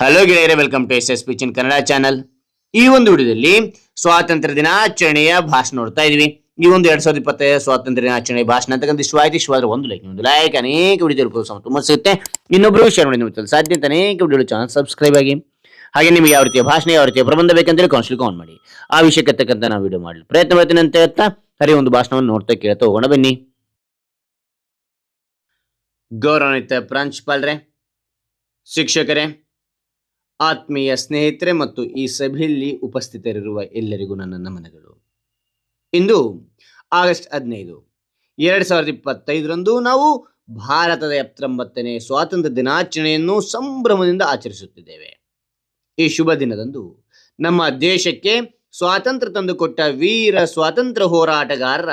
Hello ಗೆಳೆಯರೆ welcome to S S ಪಿಚಿನ್ Kannada channel ಈ ಒಂದು ವಿಡಿಯೋದಲ್ಲಿ ಸ್ವಾತಂತ್ರ್ಯ ದಿನಾಚರಣೆಯ ಭಾಷಣ ನೋಡ್ತಾ ಇದೀವಿ. ಈ ಒಂದು ಎರಡ್ ಸಾವಿರದ ಇಪ್ಪತ್ತೈದು ಸ್ವಾತಂತ್ರ್ಯ ದಿನಾಚರಣೆ ಭಾಷಣ ಅಂತಕ್ಕಂಥ ಇಷ್ಟವಾಯ್ತು ಇಷ್ಟವಾದ್ರೆ ಒಂದು ಲೈಕ್ ಒಂದು ಲೈಕ್ ಅನೇಕ ವಿಡಿಯೋ ತುಂಬ ಸಿಗುತ್ತೆ. ಇನ್ನೊಬ್ರು ಶೇರ್ ಮಾಡಿ ನಿಮಗೆ ಸಾಧ್ಯ ಅನೇಕ ವಿಡಿಯೋ ಚಾನಲ್ ಸಬ್ಸ್ಕ್ರೈಬ್ ಆಗಿ. ಹಾಗೆ ನಿಮಗೆ ಯಾವ ರೀತಿಯ ಭಾಷಣ, ಯಾವ ರೀತಿಯ ಪ್ರಬಂಧ ಬೇಕಂತೇಳಿ ಕೌನ್ಸಿಲ್ ಆನ್ ಮಾಡಿ. ಆ ವಿಷಯಕ್ಕೆ ತಕ್ಕಂತ ನಾವು ವಿಡಿಯೋ ಮಾಡಲಿ ಪ್ರಯತ್ನ ಮಾಡ್ತೀನಿ ಅಂತ ಹೇಳ್ತಾ ಸರಿ, ಒಂದು ಭಾಷಣವನ್ನು ನೋಡ್ತಾ ಕೇಳ್ತಾ ಹೋಗೋಣ ಬನ್ನಿ. ಗೌರವಾನ್ವಿತ ಪ್ರಾಂಶುಪಾಲ್ರೆ, ಶಿಕ್ಷಕರೇ ಆತ್ಮೀಯ ಸ್ನೇಹಿತರೆ ಮತ್ತು ಈ ಸಭೆಯಲ್ಲಿ ಉಪಸ್ಥಿತರಿರುವ ಎಲ್ಲರಿಗೂ ನನ್ನ ನಮನಗಳು. ಇಂದು ಆಗಸ್ಟ್ ಹದಿನೈದು, ಎರಡು ಸಾವಿರದ ಇಪ್ಪತ್ತೈದರಂದು ನಾವು ಭಾರತದ ಎಪ್ಪತ್ತೊಂಬತ್ತನೇ ಸ್ವಾತಂತ್ರ್ಯ ದಿನಾಚರಣೆಯನ್ನು ಸಂಭ್ರಮದಿಂದ ಆಚರಿಸುತ್ತಿದ್ದೇವೆ. ಈ ಶುಭ ದಿನದಂದು ನಮ್ಮ ದೇಶಕ್ಕೆ ಸ್ವಾತಂತ್ರ್ಯ ತಂದುಕೊಟ್ಟ ವೀರ ಸ್ವಾತಂತ್ರ್ಯ ಹೋರಾಟಗಾರರ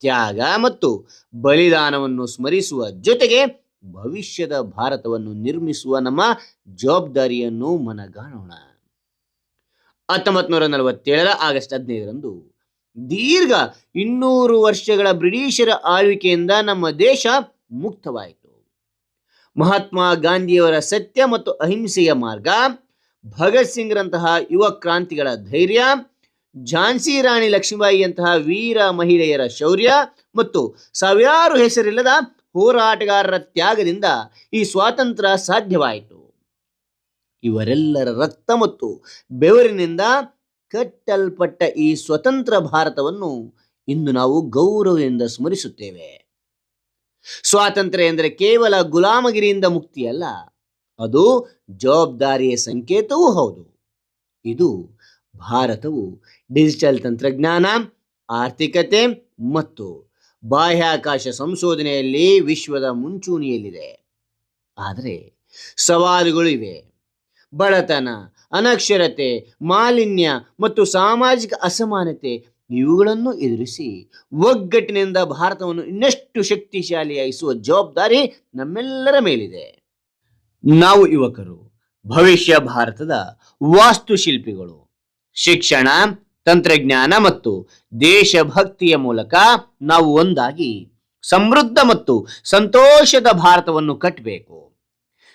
ತ್ಯಾಗ ಮತ್ತು ಬಲಿದಾನವನ್ನು ಸ್ಮರಿಸುವ ಜೊತೆಗೆ ಭವಿಷ್ಯದ ಭಾರತವನ್ನು ನಿರ್ಮಿಸುವ ನಮ್ಮ ಜವಾಬ್ದಾರಿಯನ್ನು ಮನಗಾಣೋಣ. ಹತ್ತೊಂಬತ್ತು ನೂರ ನಲವತ್ತೇಳರ ಆಗಸ್ಟ್ ಹದಿನೈದರಂದು ದೀರ್ಘ ಇನ್ನೂರು ವರ್ಷಗಳ ಬ್ರಿಟಿಷರ ಆಳ್ವಿಕೆಯಿಂದ ನಮ್ಮ ದೇಶ ಮುಕ್ತವಾಯಿತು. ಮಹಾತ್ಮ ಗಾಂಧಿಯವರ ಸತ್ಯ ಮತ್ತು ಅಹಿಂಸೆಯ ಮಾರ್ಗ, ಭಗತ್ ಸಿಂಗ್ರಂತಹ ಯುವ ಕ್ರಾಂತಿಗಳ ಧೈರ್ಯ, ಝಾನ್ಸಿ ರಾಣಿ ಲಕ್ಷ್ಮೀಬಾಯಿಯಂತಹ ವೀರ ಮಹಿಳೆಯರ ಶೌರ್ಯ ಮತ್ತು ಸಾವಿರಾರು ಹೆಸರಿಲ್ಲದ ಹೋರಾಟಗಾರರ ತ್ಯಾಗದಿಂದ ಈ ಸ್ವಾತಂತ್ರ್ಯ ಸಾಧ್ಯವಾಯಿತು. ಇವರೆಲ್ಲರ ರಕ್ತ ಮತ್ತು ಬೆವರಿನಿಂದ ಕಟ್ಟಲ್ಪಟ್ಟ ಈ ಸ್ವತಂತ್ರ ಭಾರತವನ್ನು ಇಂದು ನಾವು ಗೌರವದಿಂದ ಸ್ಮರಿಸುತ್ತೇವೆ. ಸ್ವಾತಂತ್ರ್ಯ ಎಂದರೆ ಕೇವಲ ಗುಲಾಮಗಿರಿಯಿಂದ ಮುಕ್ತಿಯಲ್ಲ, ಅದು ಜವಾಬ್ದಾರಿಯ ಸಂಕೇತವೂ ಹೌದು. ಇದು ಭಾರತವು ಡಿಜಿಟಲ್ ತಂತ್ರಜ್ಞಾನ, ಆರ್ಥಿಕತೆ ಮತ್ತು ಬಾಹ್ಯಾಕಾಶ ಸಂಶೋಧನೆಯಲ್ಲಿ ವಿಶ್ವದ ಮುಂಚೂಣಿಯಲ್ಲಿದೆ. ಆದರೆ ಸವಾಲುಗಳು ಇವೆ. ಬಡತನ, ಅನಕ್ಷರತೆ, ಮಾಲಿನ್ಯ ಮತ್ತು ಸಾಮಾಜಿಕ ಅಸಮಾನತೆ ಇವುಗಳನ್ನು ಎದುರಿಸಿ ಒಗ್ಗಟ್ಟಿನಿಂದ ಭಾರತವನ್ನು ಇನ್ನಷ್ಟು ಶಕ್ತಿಶಾಲಿಯಾಗಿಸುವ ಜವಾಬ್ದಾರಿ ನಮ್ಮೆಲ್ಲರ ಮೇಲಿದೆ. ನಾವು ಯುವಕರು, ಭವಿಷ್ಯ ಭಾರತದ ವಾಸ್ತುಶಿಲ್ಪಿಗಳು. ಶಿಕ್ಷಣ ತಂತ್ರಜ್ಞಾನ ಮತ್ತು ದೇಶಭಕ್ತಿಯ ಮೂಲಕ ನಾವು ಒಂದಾಗಿ ಸಮೃದ್ಧ ಮತ್ತು ಸಂತೋಷದ ಭಾರತವನ್ನು ಕಟ್ಟಬೇಕು.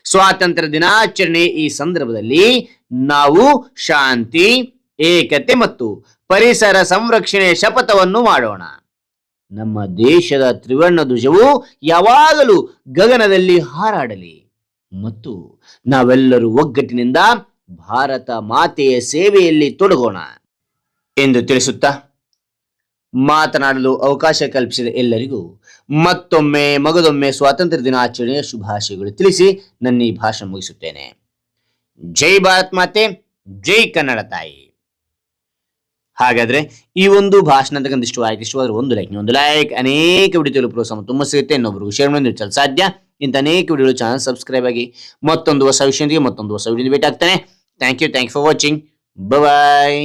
ಸ್ವಾತಂತ್ರ್ಯ ದಿನಾಚರಣೆ ಈ ಸಂದರ್ಭದಲ್ಲಿ ನಾವು ಶಾಂತಿ, ಏಕತೆ ಮತ್ತು ಪರಿಸರ ಸಂರಕ್ಷಣೆಯ ಶಪಥವನ್ನು ಮಾಡೋಣ. ನಮ್ಮ ದೇಶದ ತ್ರಿವರ್ಣ ಧ್ವಜವು ಯಾವಾಗಲೂ ಗಗನದಲ್ಲಿ ಹಾರಾಡಲಿ ಮತ್ತು ನಾವೆಲ್ಲರೂ ಒಗ್ಗಟ್ಟಿನಿಂದ ಭಾರತ ಮಾತೆಯ ಸೇವೆಯಲ್ಲಿ ತೊಡಗೋಣ. ಎಂದು ತಿಳಿಸುತ್ತಾ ಮಾತನಾಡಲು ಅವಕಾಶ ಕಲ್ಪಿಸಿದ ಎಲ್ಲರಿಗೂ ಮತ್ತೊಮ್ಮೆ ಮಗದೊಮ್ಮೆ ಸ್ವಾತಂತ್ರ್ಯ ದಿನಾಚರಣೆಯ ಶುಭಾಶಯಗಳು ತಿಳಿಸಿ ನನ್ನ ಈ ಭಾಷಣ ಮುಗಿಸುತ್ತೇನೆ. ಜೈ ಭಾರತ್ ಮಾತೆ, ಜೈ ಕನ್ನಡ ತಾಯಿ. ಹಾಗಾದ್ರೆ ಈ ಒಂದು ಭಾಷಣ ಅಂತಕ್ಕಂಥ ಇಷ್ಟು ಆಯ್ತು ಇಷ್ಟವಾದ್ರೆ ಒಂದು ಲೈಕ್ ಒಂದು ಲೈಕ್ ಅನೇಕ ವಿಡಿಯೋ ಪ್ರೋತ್ಸಾಹ ತುಂಬ ಸಿಗುತ್ತೆ. ಇನ್ನೊಬ್ಬರು ಶೇರ್ ಮಾಡಿ ಚಲ ಸಾಧ್ಯ. ಇಂಥ ಅನೇಕ ವಿಡಿಯೋ ಚಾನಲ್ ಸಬ್ಸ್ಕ್ರೈಬ್ ಆಗಿ ಮತ್ತೊಂದು ಹೊಸ ವಿಷಯದೊಂದಿಗೆ ಮತ್ತೊಂದು ಹೊಸ ವಿಡಿಯೋ ಭೇಟಿ ಆಗ್ತಾನೆ. Thank you thank you for watching bye